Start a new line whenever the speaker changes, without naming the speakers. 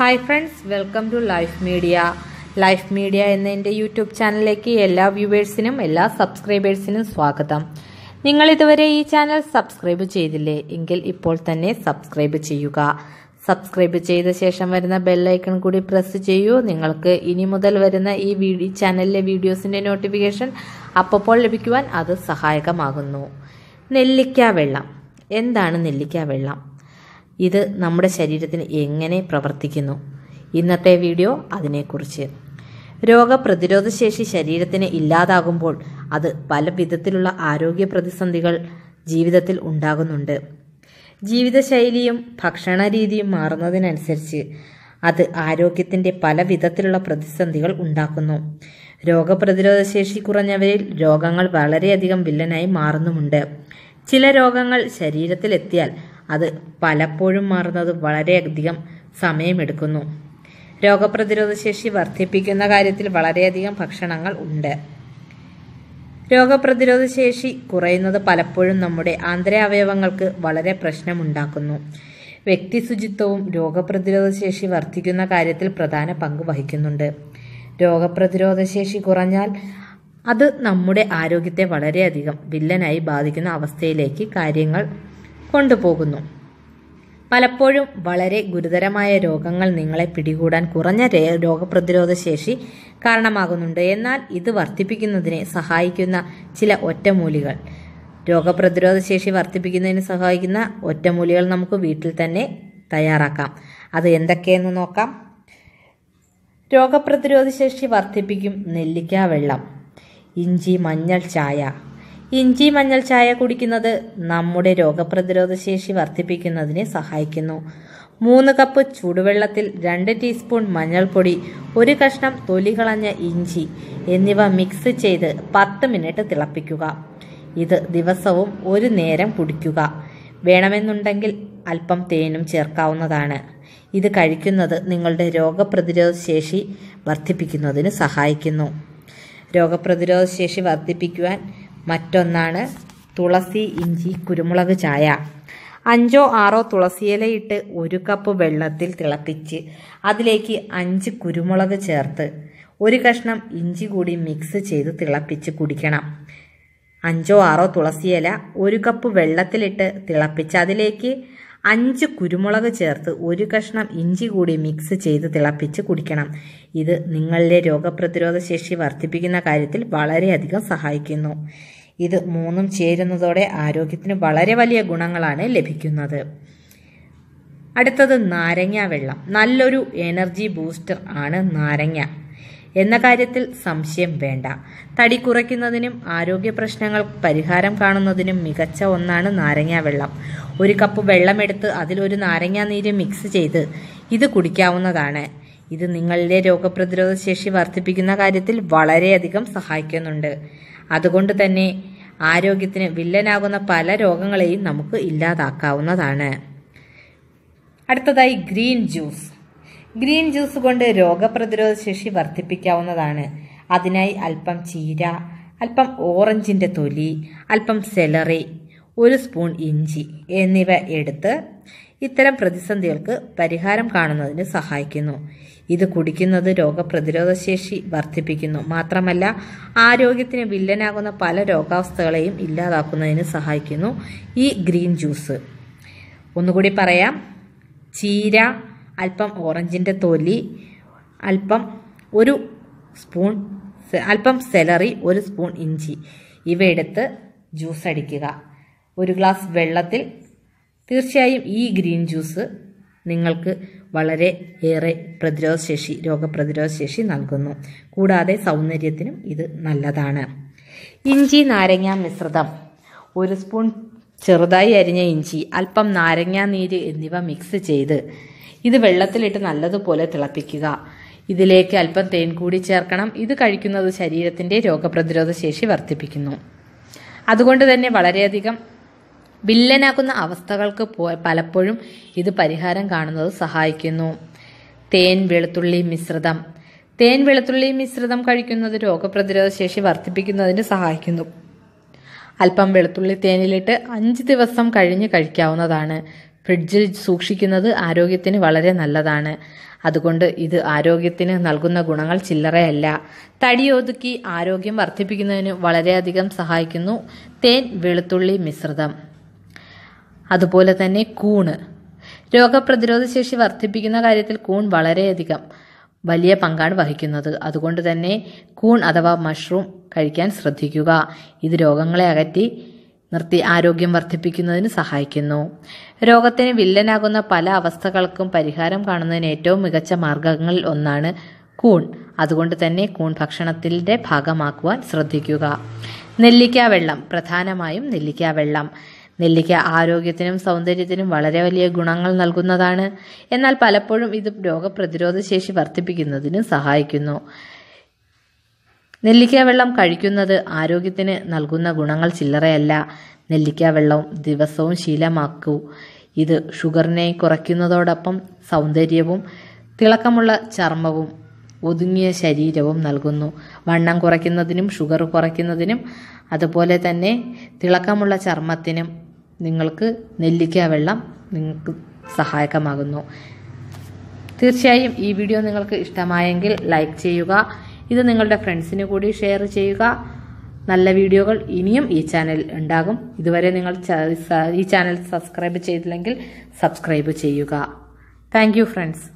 Hi friends welcome to Life Media Life Media എന്ന എന്റെ YouTube ചാനലിലേക്ക് എല്ലാ വ്യൂവേഴ്സിനും എല്ലാ സബ്സ്ക്രൈബേഴ്സിനും സ്വാഗതം. നിങ്ങൾ ഇതുവരെ ഈ ചാനൽ സബ്സ്ക്രൈബ് ചെയ്തില്ലേ? എങ്കിൽ ഇപ്പോൾ തന്നെ സബ്സ്ക്രൈബ് ചെയ്യുക. സബ്സ്ക്രൈബ് ചെയ്ത ശേഷം വരുന്ന ബെല്ലൈക്കൺ കൂടി പ്രസ് ചെയ്യൂ. നിങ്ങൾക്ക് ഇനി മുതൽ വരുന്ന ഈ വീഡിയോ ചാനലിലെ വീഡിയോസിന്റെ നോട്ടിഫിക്കേഷൻ അപ്പോൾ ലഭിക്കുവാൻ അത് സഹായകമാകുന്നു. നെല്ലിക്ക വെള്ളം. എന്താണ് നെല്ലിക്ക വെള്ളം? ഇത് നമ്മുടെ ശരീരത്തിന് എങ്ങനെ പ്രവർത്തിക്കുന്നു? ഇന്നത്തെ വീഡിയോ അതിനെക്കുറിച്ച്. രോഗപ്രതിരോധ ശേഷി ശരീരത്തിന് ഇല്ലാതാകുമ്പോൾ അത് പല വിധത്തിലുള്ള ആരോഗ്യ പ്രതിസന്ധികൾ ജീവിതത്തിൽ ഉണ്ടാകുന്നുണ്ട്. ജീവിതശൈലിയും ഭക്ഷണ രീതിയും മാറുന്നതിനനുസരിച്ച് അത് ആരോഗ്യത്തിന്റെ പല വിധത്തിലുള്ള പ്രതിസന്ധികൾ ഉണ്ടാക്കുന്നു. രോഗപ്രതിരോധ ശേഷി കുറഞ്ഞവരിൽ രോഗങ്ങൾ വളരെയധികം വില്ലനായി മാറുന്നുമുണ്ട്. ചില രോഗങ്ങൾ ശരീരത്തിലെത്തിയാൽ അത് പലപ്പോഴും മാറുന്നത് വളരെയധികം സമയമെടുക്കുന്നു. രോഗപ്രതിരോധ ശേഷി വർദ്ധിപ്പിക്കുന്ന കാര്യത്തിൽ വളരെയധികം ഭക്ഷണങ്ങൾ ഉണ്ട്. രോഗപ്രതിരോധ ശേഷി കുറയുന്നത് പലപ്പോഴും നമ്മുടെ ആന്തരാവയവങ്ങൾക്ക് വളരെ പ്രശ്നമുണ്ടാക്കുന്നു. വ്യക്തി ശുചിത്വവും രോഗപ്രതിരോധ ശേഷി വർദ്ധിക്കുന്ന കാര്യത്തിൽ പ്രധാന പങ്ക് വഹിക്കുന്നുണ്ട്. രോഗപ്രതിരോധ ശേഷി കുറഞ്ഞാൽ അത് നമ്മുടെ ആരോഗ്യത്തെ വളരെയധികം വില്ലനായി ബാധിക്കുന്ന അവസ്ഥയിലേക്ക് കാര്യങ്ങൾ കൊണ്ടുപോകുന്നു. പലപ്പോഴും വളരെ ഗുരുതരമായ രോഗങ്ങൾ നിങ്ങളെ പിടികൂടാൻ കുറഞ്ഞ രോഗപ്രതിരോധ ശേഷി കാരണമാകുന്നുണ്ട്. എന്നാൽ ഇത് വർദ്ധിപ്പിക്കുന്നതിനെ സഹായിക്കുന്ന ചില ഒറ്റമൂലികൾ. രോഗപ്രതിരോധ ശേഷി വർദ്ധിപ്പിക്കുന്നതിന് സഹായിക്കുന്ന ഒറ്റമൂലികൾ നമുക്ക് വീട്ടിൽ തന്നെ തയ്യാറാക്കാം. അത് എന്തൊക്കെയെന്ന് നോക്കാം. രോഗപ്രതിരോധ ശേഷി വർദ്ധിപ്പിക്കും നെല്ലിക്ക വെള്ളം ഇഞ്ചി മഞ്ഞൾ ചായ ഇഞ്ചി മഞ്ഞൾ ചായ കുടിക്കുന്നത് നമ്മുടെ രോഗപ്രതിരോധ ശേഷി വർദ്ധിപ്പിക്കുന്നതിന് സഹായിക്കുന്നു. മൂന്ന് കപ്പ് ചൂടുവെള്ളത്തിൽ രണ്ട് ടീസ്പൂൺ മഞ്ഞൾപ്പൊടി ഒരു കഷ്ണം തൊലി കളഞ്ഞ ഇഞ്ചി എന്നിവ മിക്സ് ചെയ്ത് പത്ത് മിനിറ്റ് തിളപ്പിക്കുക. ഇത് ദിവസവും ഒരു നേരം കുടിക്കുക. വേണമെന്നുണ്ടെങ്കിൽ അല്പം തേനും ചേർക്കാവുന്നതാണ്. ഇത് കഴിക്കുന്നത് നിങ്ങളുടെ രോഗപ്രതിരോധ ശേഷി വർദ്ധിപ്പിക്കുന്നതിന് സഹായിക്കുന്നു. രോഗപ്രതിരോധ ശേഷി വർദ്ധിപ്പിക്കുവാൻ മറ്റൊന്നാണ് തുളസി ഇഞ്ചി കുരുമുളക് ചായ. അഞ്ചോ ആറോ തുളസിയിലയിട്ട് ഒരു കപ്പ് വെള്ളത്തിൽ തിളപ്പിച്ച് അതിലേക്ക് അഞ്ച് കുരുമുളക് ചേർത്ത് ഒരു കഷ്ണം ഇഞ്ചി കൂടി മിക്സ് ചെയ്ത് തിളപ്പിച്ച് കുടിക്കണം. അഞ്ചോ ആറോ തുളസിയില ഒരു കപ്പ് വെള്ളത്തിലിട്ട് തിളപ്പിച്ച് അതിലേക്ക് അഞ്ച് കുരുമുളക് ചേർത്ത് ഒരു കഷ്ണം ഇഞ്ചി കൂടി മിക്സ് ചെയ്ത് തിളപ്പിച്ച് കുടിക്കണം. ഇത് നിങ്ങളുടെ രോഗപ്രതിരോധ ശേഷി വർദ്ധിപ്പിക്കുന്ന കാര്യത്തിൽ വളരെയധികം സഹായിക്കുന്നു. ഇത് മൂന്നും ചേരുന്നതോടെ ആരോഗ്യത്തിന് വളരെ വലിയ ഗുണങ്ങളാണ് ലഭിക്കുന്നത്. അടുത്തത് നാരങ്ങ വെള്ളം. നല്ലൊരു എനർജി ബൂസ്റ്റർ ആണ് നാരങ്ങ. എന്ന കാര്യത്തിൽ സംശയം വേണ്ട. തടി കുറയ്ക്കുന്നതിനും ആരോഗ്യ പ്രശ്നങ്ങൾ പരിഹാരം കാണുന്നതിനും മികച്ച ഒന്നാണ് നാരങ്ങ വെള്ളം. ഒരു കപ്പ് വെള്ളമെടുത്ത് അതിലൊരു നാരങ്ങ നീര് മിക്സ് ചെയ്ത് ഇത് കുടിക്കാവുന്നതാണ്. ഇത് നിങ്ങളുടെ രോഗപ്രതിരോധ ശേഷി വർദ്ധിപ്പിക്കുന്ന കാര്യത്തിൽ വളരെയധികം സഹായിക്കുന്നുണ്ട്. അതുകൊണ്ട് തന്നെ ആരോഗ്യത്തിന് വില്ലനാകുന്ന പല രോഗങ്ങളെയും നമുക്ക് ഇല്ലാതാക്കാവുന്നതാണ്. അടുത്തതായി ഗ്രീൻ ജ്യൂസ്. ഗ്രീൻ ജ്യൂസ് കൊണ്ട് രോഗപ്രതിരോധ ശേഷി വർദ്ധിപ്പിക്കാവുന്നതാണ്. അതിനായി അല്പം ചീര അല്പം ഓറഞ്ചിന്റെ തൊലി അല്പം സെലറി ഒരു സ്പൂൺ ഇഞ്ചി എന്നിവ എടുത്ത് ഇത്തരം പ്രതിസന്ധികൾക്ക് പരിഹാരം കാണുന്നതിന് സഹായിക്കുന്നു. ഇത് കുടിക്കുന്നത് രോഗപ്രതിരോധ ശേഷി വർദ്ധിപ്പിക്കുന്നു. മാത്രമല്ല ആരോഗ്യത്തിന് വില്ലനാകുന്ന പല രോഗാവസ്ഥകളെയും ഇല്ലാതാക്കുന്നതിന് സഹായിക്കുന്നു ഈ ഗ്രീൻ ജ്യൂസ്. ഒന്നുകൂടി പറയാം. ചീര അല്പം ഓറഞ്ചിന്റെ തൊലി അല്പം ഒരു സ്പൂൺ അല്പം സെലറി ഒരു സ്പൂൺ ഇഞ്ചി. ഇവയെടുത്ത് ജ്യൂസ് അടിക്കുക. ഒരു ഗ്ലാസ് വെള്ളത്തിൽ തീർച്ചയായും ഈ ഗ്രീൻ ജ്യൂസ് നിങ്ങൾക്ക് വളരെ ഏറെ പ്രതിരോധ ശേഷി രോഗപ്രതിരോധ ശേഷി നൽകുന്നു. കൂടാതെ സൗന്ദര്യത്തിനും ഇത് നല്ലതാണ്. ഇഞ്ചി നാരങ്ങ മിശ്രിതം. ഒരു സ്പൂൺ ചെറുതായി അരിഞ്ഞ ഇഞ്ചി അല്പം നാരങ്ങ നീര് എന്നിവ മിക്സ് ചെയ്ത് ഇത് വെള്ളത്തിലിട്ട് നല്ലതുപോലെ തിളപ്പിക്കുക. ഇതിലേക്ക് അല്പം തേൻ കൂടി ചേർക്കണം. ഇത് കഴിക്കുന്നത് ശരീരത്തിന്റെ രോഗപ്രതിരോധ ശേഷി വർദ്ധിപ്പിക്കുന്നു. അതുകൊണ്ട് തന്നെ വളരെയധികം വില്ലനാക്കുന്ന അവസ്ഥകൾക്ക് പലപ്പോഴും ഇത് പരിഹാരം കാണുന്നത് സഹായിക്കുന്നു. തേൻ വെളുത്തുള്ളി മിശ്രിതം. തേൻ വെളുത്തുള്ളി മിശ്രിതം കഴിക്കുന്നത് രോഗപ്രതിരോധ ശേഷി വർദ്ധിപ്പിക്കുന്നതിന് സഹായിക്കുന്നു. അല്പം വെളുത്തുള്ളി തേനിലിട്ട് അഞ്ച് ദിവസം കഴിഞ്ഞ് കഴിക്കാവുന്നതാണ്. ഫ്രിഡ്ജിൽ സൂക്ഷിക്കുന്നത് ആരോഗ്യത്തിന് വളരെ നല്ലതാണ്. അതുകൊണ്ട് ഇത് ആരോഗ്യത്തിന് നൽകുന്ന ഗുണങ്ങൾ ചില്ലറയല്ല. തടിയൊതുക്കി ആരോഗ്യം വർദ്ധിപ്പിക്കുന്നതിന് വളരെയധികം സഹായിക്കുന്നു തേൻ വെളുത്തുള്ളി മിശ്രിതം. അതുപോലെ തന്നെ കൂണ്. രോഗപ്രതിരോധ ശേഷി വർദ്ധിപ്പിക്കുന്ന കാര്യത്തിൽ കൂൺ വളരെയധികം വലിയ പങ്കാണ് വഹിക്കുന്നത്. അതുകൊണ്ട് തന്നെ കൂൺ അഥവാ മഷ്റൂം കഴിക്കാൻ ശ്രദ്ധിക്കുക. ഇത് രോഗങ്ങളെ അകറ്റി നിർത്തി ആരോഗ്യം വർദ്ധിപ്പിക്കുന്നതിന് സഹായിക്കുന്നു. രോഗത്തിന് വില്ലനാകുന്ന പല അവസ്ഥകൾക്കും പരിഹാരം കാണുന്നതിന് ഏറ്റവും മികച്ച മാർഗങ്ങളിൽ ഒന്നാണ് കൂൺ. അതുകൊണ്ട് തന്നെ കൂൺ ഭക്ഷണത്തിന്റെ ഭാഗമാക്കുവാൻ ശ്രദ്ധിക്കുക. നെല്ലിക്ക വെള്ളം. പ്രധാനമായും നെല്ലിക്ക വെള്ളം. നെല്ലിക്ക ആരോഗ്യത്തിനും സൗന്ദര്യത്തിനും വളരെ വലിയ ഗുണങ്ങൾ നൽകുന്നതാണ്. എന്നാൽ പലപ്പോഴും ഇത് രോഗപ്രതിരോധ ശേഷി വർദ്ധിപ്പിക്കുന്നതിനും സഹായിക്കുന്നു. നെല്ലിക്ക വെള്ളം കഴിക്കുന്നത് ആരോഗ്യത്തിന് നൽകുന്ന ഗുണങ്ങൾ ചില്ലറയല്ല. നെല്ലിക്ക വെള്ളം ദിവസവും ശീലമാക്കൂ. ഇത് ഷുഗറിനെ കുറയ്ക്കുന്നതോടൊപ്പം സൗന്ദര്യവും തിളക്കമുള്ള ചർമ്മവും ഒതുങ്ങിയ ശരീരവും നൽകുന്നു. വണ്ണം കുറയ്ക്കുന്നതിനും ഷുഗർ കുറയ്ക്കുന്നതിനും അതുപോലെ തന്നെ തിളക്കമുള്ള ചർമ്മത്തിനും നിങ്ങൾക്ക് നെല്ലിക്ക വെള്ളം നിങ്ങൾക്ക് സഹായകമാകുന്നു. തീർച്ചയായും ഈ വീഡിയോ നിങ്ങൾക്ക് ഇഷ്ടമായെങ്കിൽ ലൈക്ക് ചെയ്യുക ഇത് നിങ്ങളുടെ ഫ്രണ്ട്സിന് കൂടി ഷെയർ ചെയ്യുക. നല്ല വീഡിയോകൾ ഇനിയും ഈ ചാനൽ ഉണ്ടാകും. ഇതുവരെ നിങ്ങൾ ഈ ചാനൽ സബ്സ്ക്രൈബ് ചെയ്തില്ലെങ്കിൽ സബ്സ്ക്രൈബ് ചെയ്യുക. Thank friends.